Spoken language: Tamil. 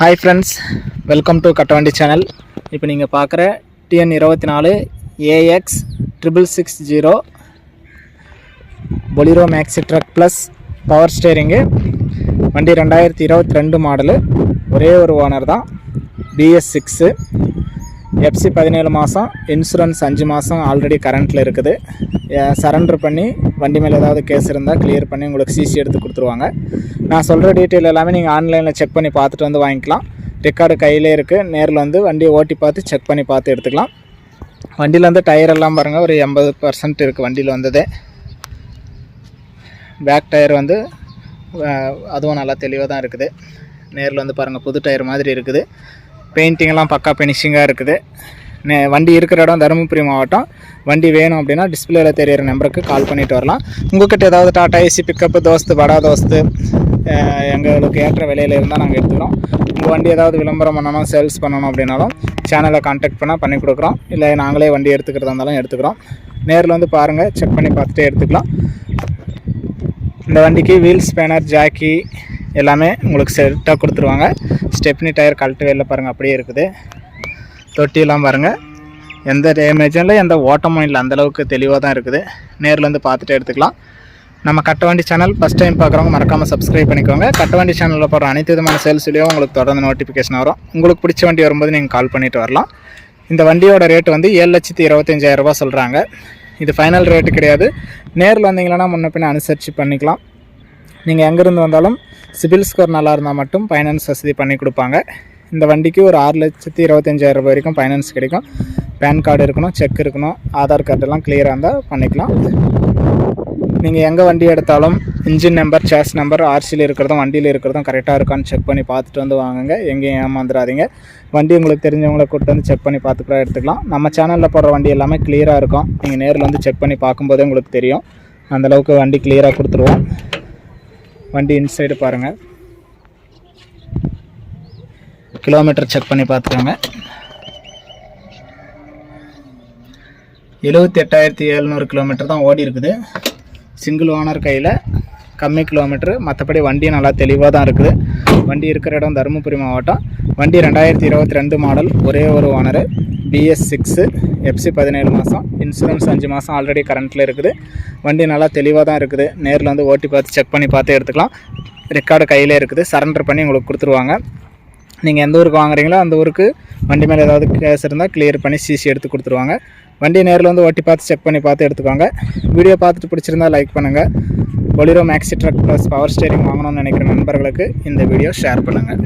Hi friends welcome to Kattavandi channel இப்போ நீங்கள் பார்க்குற டிஎன் இருபத்தி நாலு AX triple six zero Bolero Maxi truck plus power steering வண்டி ரெண்டாயிரத்தி இருபத்தி ரெண்டு மாடலு ஒரே ஒரு ஓனர் தான். பிஎஸ் சிக்ஸு எஃப்சி பதினேழு மாதம் இன்சூரன்ஸ் அஞ்சு மாதம் ஆல்ரெடி கரண்ட்டில் இருக்குது. சரண்டர் பண்ணி வண்டி மேலே ஏதாவது கேஸ் இருந்தால் கிளியர் பண்ணி உங்களுக்கு சிசி எடுத்து கொடுத்துருவாங்க. நான் சொல்கிற டீட்டெயில் எல்லாமே நீங்கள் ஆன்லைனில் செக் பண்ணி பார்த்துட்டு வந்து வாங்கிக்கலாம். ரெக்கார்டு கையிலே இருக்குது நேரில் வந்து வண்டியை ஓட்டி பார்த்து செக் பண்ணி பார்த்து எடுத்துக்கலாம். வண்டியில் வந்து டயர் எல்லாம் பாருங்கள் ஒரு எண்பது பர்சன்ட் இருக்குது வண்டியில் வந்ததே. பேக் டயர் வந்து அதுவும் நல்லா தெளிவாக தான் இருக்குது. நேரில் வந்து பாருங்கள் புது டயர் மாதிரி இருக்குது. பெயிண்டிங்கெல்லாம் பக்கா ஃபினிஷிங்காக இருக்குது. வண்டி இருக்கிற இடம் தருமபுரி மாவட்டம். வண்டி வேணும் அப்படின்னா டிஸ்பிளேல தெரியிற நம்பருக்கு கால் பண்ணிட்டு வரலாம். உங்ககிட்ட ஏதாவது டாடா ஏசி பிக்கப்பு தோஸ்து படா தோஸ்து எங்களுக்கு ஏற்ற விலையில் இருந்தால் நாங்கள் எடுத்துக்கிறோம். உங்கள் வண்டி ஏதாவது விளம்பரம் பண்ணணும் சேல்ஸ் பண்ணணும் அப்படின்னாலும் சேனலை காண்டாக்ட் பண்ணால் பண்ணி கொடுக்குறோம். இல்லை நாங்களே வண்டி எடுத்துக்கிறதா இருந்தாலும் எடுத்துக்கிறோம். நேரில் வந்து பாருங்கள் செக் பண்ணி பார்த்துட்டே எடுத்துக்கலாம். இந்த வண்டிக்கு வீல் ஸ்பேனர் ஜாக்கி எல்லாமே உங்களுக்கு செட்டாக கொடுத்துருவாங்க. ஸ்டெப்னி டயர் கழட்டு வெளில பாருங்கள் அப்படியே இருக்குது. தொட்டியெல்லாம் பாருங்கள் எந்த டேமேஜும் இல்லை எந்த ஓட்டமும் இல்லை. அந்தளவுக்கு தெளிவாக தான் இருக்குது. நேரில் வந்து பார்த்துட்டு எடுத்துக்கலாம். நம்ம கட்டவண்டி சேனல் ஃபஸ்ட் டைம் பார்க்குறவங்க மறக்காமல் சப்ஸ்கிரைப் பண்ணிக்கோங்க. கட்டவண்டி சேனலில் போடுற அனைத்து விதமான சேல்ஸ் உங்களுக்கு தொடர்ந்து நோட்டிஃபிகேஷன் வரும். உங்களுக்கு பிடிச்ச வண்டி வரும்போது நீங்கள் கால் பண்ணிட்டு வரலாம். இந்த வண்டியோட ரேட்டு வந்து ஏழு லட்சத்தி இருபத்தஞ்சாயிரம் சொல்கிறாங்க இது ஃபைனல் ரேட்டு கிடையாது. நேரில் வந்தீங்கன்னா முன்ன பின்ன அனுசரித்து பண்ணிக்கலாம். நீங்கள் எங்கேருந்து வந்தாலும் சிபில் ஸ்கோர் நல்லா இருந்தால் மட்டும் ஃபைனான்ஸ் வசதி பண்ணி கொடுப்பாங்க. இந்த வண்டிக்கு ஒரு ஆறு லட்சத்தி இருபத்தஞ்சாயிரம் ரூபாய் வரைக்கும் ஃபைனான்ஸ் கிடைக்கும். பேன் கார்டு இருக்கணும் செக் இருக்கணும் ஆதார் கார்டெல்லாம் கிளியராக இருந்தால் பண்ணிக்கலாம். நீங்கள் எங்கே வண்டி எடுத்தாலும் இன்ஜின் நம்பர் சேஸ் நம்பர் ஆர்சியில் இருக்கிறதும் வண்டியில் இருக்கிறதும் கரெக்டாக இருக்கான்னு செக் பண்ணி பார்த்துட்டு வந்து வாங்குங்க. எங்கேயும் ஏமாந்துடாதீங்க. வண்டி உங்களுக்கு தெரிஞ்சவங்கள கூப்பிட்டு வந்து செக் பண்ணி பார்த்து கூட எடுத்துக்கலாம். நம்ம சேனலில் போடுற வண்டி எல்லாமே கிளியராக இருக்கும். நீங்கள் நேரில் வந்து செக் பண்ணி பார்க்கும்போதே உங்களுக்கு தெரியும். அந்தளவுக்கு வண்டி கிளியராக கொடுத்துருவோம். வண்டி இன்சைடு பாருங்கள் கிலோமீட்டர் செக் பண்ணி பார்த்துக்கோங்க. எழுபத்தி எட்டாயிரத்தி எழுநூறு கிலோமீட்டர் தான் ஓடி இருக்குது. சிங்கிள் ஓனர் கையில் கம்மி கிலோமீட்ரு மற்றபடி வண்டி நல்லா தெளிவாக தான் இருக்குது. வண்டி இருக்கிற இடம் தருமபுரி மாவட்டம். வண்டி ரெண்டாயிரத்தி இருபத்தி ரெண்டு மாடல் ஒரே ஒரு ஓனரு பிஎஸ் சிக்ஸு எஃப்சி பதினேழு மாதம் இன்சூரன்ஸ் அஞ்சு மாதம் ஆல்ரெடி கரண்ட்டில் இருக்குது. வண்டி நல்லா தெளிவாக தான் இருக்குது. நேரில் வந்து ஓட்டி பார்த்து செக் பண்ணி பார்த்து எடுத்துக்கலாம். ரெக்கார்டு கையிலே இருக்குது. சரண்டர் பண்ணி உங்களுக்கு கொடுத்துருவாங்க. நீங்கள் எந்த ஊருக்கு வாங்குறீங்களோ அந்த ஊருக்கு வண்டி மேலே ஏதாவது கேஸ் இருந்தால் கிளியர் பண்ணி சிசி எடுத்து கொடுத்துருவாங்க. வண்டி நேரில் வந்து ஓட்டி பார்த்து செக் பண்ணி பார்த்து எடுத்துக்கோங்க. வீடியோ பார்த்துட்டு பிடிச்சிருந்தா லைக் பண்ணுங்கள் Bolero Maxi truck plus power steering வாங்கணும்னு நினைக்கிற நண்பர்களுக்கு இந்த வீடியோ ஷேர் பண்ணுங்கள்